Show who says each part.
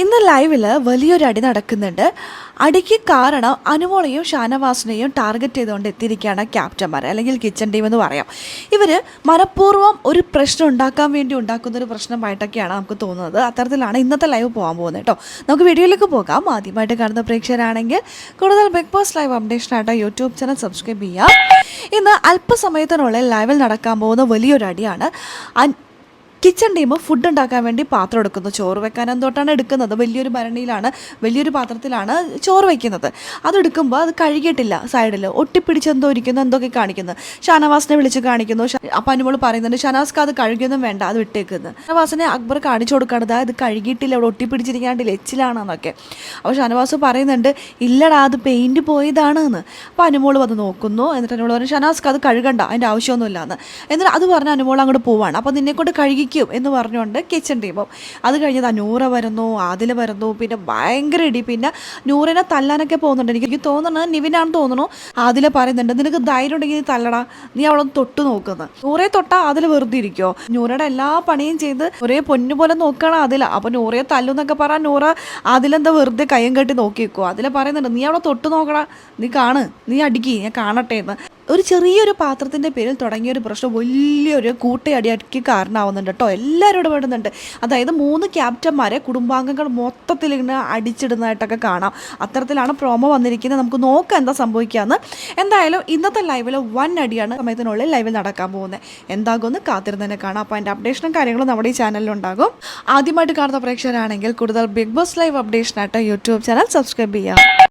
Speaker 1: ഇന്ന് ലൈവിൽ വലിയൊരു അടി നടക്കുന്നുണ്ട്. അടിക്ക് കാരണം അനുമോളയും ഷാനവാസിനെയും ടാർഗറ്റ് ചെയ്തുകൊണ്ട് എത്തിയിരിക്കുകയാണ് ക്യാപ്റ്റന്മാർ അല്ലെങ്കിൽ കിച്ചൺ ടീം എന്ന് പറയാം. ഇവർ മനഃപൂർവം ഒരു പ്രശ്നം ഉണ്ടാക്കാൻ വേണ്ടി ഉണ്ടാക്കുന്ന ഒരു പ്രശ്നമായിട്ടൊക്കെയാണ് നമുക്ക് തോന്നുന്നത്. അത്തരത്തിലാണ് ഇന്നത്തെ ലൈവ് പോകാൻ പോകുന്നത് കേട്ടോ. നമുക്ക് വീഡിയോയിലേക്ക് പോകാം. ആദ്യമായിട്ട് കാണുന്ന പ്രേക്ഷകരാണെങ്കിൽ കൂടുതൽ ബിഗ് ബോസ് ലൈവ് അപ്ഡേഷനായിട്ട് യൂട്യൂബ് ചാനൽ സബ്സ്ക്രൈബ് ചെയ്യാം ഇന്ന് അല്പസമയത്തിനുള്ളിൽ ലൈവിൽ നടക്കാൻ പോകുന്ന വലിയൊരു അടിയാണ് കിച്ചൺ ടീം ഫുഡ് ഉണ്ടാക്കാൻ വേണ്ടി പാത്രം എടുക്കുന്നു. ചോറ് വെക്കാൻ എന്തോട്ടാണ് എടുക്കുന്നത്? വലിയൊരു ഭരണിയിലാണ് വലിയൊരു പാത്രത്തിലാണ് ചോറ് വയ്ക്കുന്നത് അതെടുക്കുമ്പോൾ അത് കഴുകിയിട്ടില്ല സൈഡിൽ ഒട്ടിപ്പിടിച്ച് എന്തോ ഇരിക്കുന്നു എന്തൊക്കെ കാണിക്കുന്നു. ഷാനവാസിനെ വിളിച്ച് കാണിക്കുന്നു. അപ്പം അനുമോൾ പറയുന്നുണ്ട് ഷാനവാസ്ക്ക് അത് കഴുകിയൊന്നും വേണ്ട അത് വിട്ടേക്കുന്നത് ഷാനവാസിനെ അക്ബർ കാണിച്ചു കൊടുക്കാണത് ഇത് കഴുകിയിട്ടില്ല അവിടെ ഒട്ടിപ്പിടിച്ചിരിക്കാണ്ടില്ല എച്ചിലാണെന്നൊക്കെ. അപ്പോൾ ഷാനവാസ് പറയുന്നുണ്ട് ഇല്ലടാ അത് പെയിന്റ് പോയതാണ് എന്ന് അപ്പോൾ അനുമോൾ വന്ന് നോക്കുന്നു. എന്നിട്ട് അനുമോൾ പറഞ്ഞു ഷാനവാസ്ക്ക് അത് കഴുകണ്ട അതിന്റെ ആവശ്യമൊന്നുമില്ല എന്ന് എന്നിട്ട് അത് പറഞ്ഞ് അനുമോൾ അങ്ങോട്ട് പോവാണ്. അപ്പോൾ നിന്നെ കൊണ്ട് കഴുകിക്കും എന്ന് പറഞ്ഞുകൊണ്ട് കിച്ചൺ ടീമും അത് കഴിഞ്ഞത് നൂറ വരുന്നു ആദില വരുന്നു പിന്നെ ഭയങ്കര ഇടി. പിന്നെ നൂറിനെ തല്ലാനൊക്കെ പോകുന്നുണ്ട്. എനിക്ക് തോന്നുന്നത് നിവിനാണ് തോന്നുന്നു. ആദില പറയുന്നുണ്ട് നിനക്ക് ധൈര്യം ഉണ്ടെങ്കിൽ നീ തല്ലടാ. നീ അവളൊന്ന് തൊട്ട് നോക്കുന്നത് നൂറെ തൊട്ടാ അതിൽ വെറുതെ ഇരിക്കുമോ നൂറയുടെ എല്ലാ പണിയും ചെയ്ത് ഒരേ പൊന്നു പോലെ നോക്കുകയാണ് അതിൽ അപ്പോൾ നൂറയെ തല്ലുന്നൊക്കെ പറഞ്ഞാൽ നൂറ അതിലെന്താ വെറുതെ കയ്യും കെട്ടി നോക്കി വെക്കുമോ അതിൽ പറയുന്നുണ്ട് നീ അവളെ തൊട്ട് നോക്കടാ. നീ കാണ്. നീ അടിക്കി. ഞാൻ കാണട്ടെ എന്ന്. ഒരു ചെറിയൊരു പാത്രത്തിന്റെ പേരിൽ തുടങ്ങിയ ഒരു പ്രശ്നം വലിയൊരു കൂട്ടയടിയാക്കി കാരണമാവുന്നുണ്ട് കേട്ടോ. എല്ലാവരും ഇടപെടുന്നുണ്ട് അതായത് മൂന്ന് ക്യാപ്റ്റന്മാരെ കുടുംബാംഗങ്ങൾ മൊത്തത്തിൽ ഇങ്ങനെ അടിച്ചിടുന്നതായിട്ടൊക്കെ കാണാം. അത്തരത്തിലാണ് പ്രോമോ വന്നിരിക്കുന്നത്. നമുക്ക് നോക്കാം എന്താ സംഭവിക്കാമെന്ന് എന്തായാലും ഇന്നത്തെ ലൈവിൽ വൺ അടിയാണ് സമയത്തിനുള്ളിൽ ലൈവിൽ നടക്കാൻ പോകുന്നത്. എന്താകുമെന്ന് കാത്തിരുന്ന് തന്നെ കാണാം. അപ്പോൾ അതിന്റെ അപ്ഡേഷനും കാര്യങ്ങളും നമ്മുടെ ഈ ചാനലിലുണ്ടാകും ആദ്യമായിട്ട് കാണുന്ന പ്രേക്ഷകരാണെങ്കിൽ കൂടുതൽ ബിഗ് ബോസ് ലൈവ് അപ്ഡേഷനായിട്ട് യൂട്യൂബ് ചാനൽ സബ്സ്ക്രൈബ് ചെയ്യാം.